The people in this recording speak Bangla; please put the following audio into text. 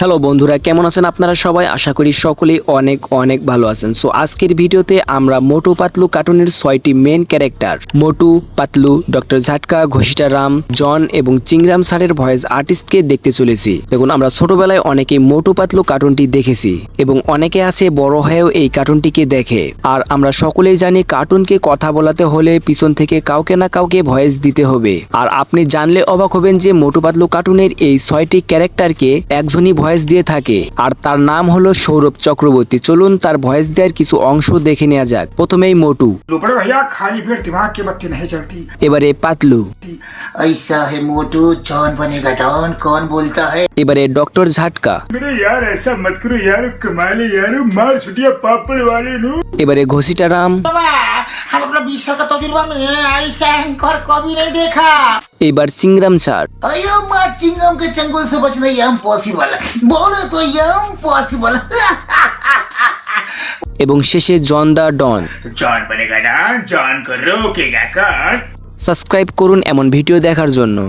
হ্যালো বন্ধুরা, কেমন আছেন আপনারা সবাই? আশা করি সকলেই অনেক অনেক ভালো আছেন। সো আজকের ভিডিওতে আমরা মোটু পাতলু কার্টুনের ছয়টি main character Motu Patlu doctor Jhatka, Ghasitaram, John এবং চিংরাম স্যারের ভয়েস আর্টিস্টকে দেখতে চলেছি। দেখুন, আমরা ছোটবেলায় অনেকে মোটু পাতলু কার্টুনটি দেখেছি এবং অনেকে আছে বড় হয়েও এই কার্টুনটিকে দেখে। আর আমরা সকলেই জানি কার্টুনকে কথা বলাতে হলে পিছন থেকে কাউকে না কাউকে ভয়েস দিতে হবে। আর আপনি জানলে অবাক হবেন যে মোটু পাতলু কার্টুনের এই ছয়টি ক্যারেক্টারকে একজনই ভয়েস দিয়ে থাকে আর তার নাম হলো সৌরভ চক্রবর্তী চলুন তার ভয়েস দেওয়ার কিছু অংশ দেখে নেওয়া যাক প্রথমেই মোটু बड़े भैया खाली पेट दिमाग की बत्ती नहीं चलती এবারে পাতলু ऐसा है मोटू जॉन बनेगा डॉन कौन बोलता है এবারে ডক্টর ঝাটকা मेरे यार ऐसा मत करो यार कमाले यार मार छुटिया पापड़ वाले नु এবারে ঘোষিটা রাম बाबा हम अपना बीस साल का तजुर्बा में ऐसा एंकर कभी नहीं देखा এবার চিংরাম ছাড়। চিংরামকে জঙ্গল সে ইয়াম ইম্পসিবল বলো তো ইয়াম ইম্পসিবল এবং শেষে জন দা ডন। জন বনেগা ডন জন কো রোকেগা কার। সাবস্ক্রাইব করুন এমন ভিডিও দেখার জন্য।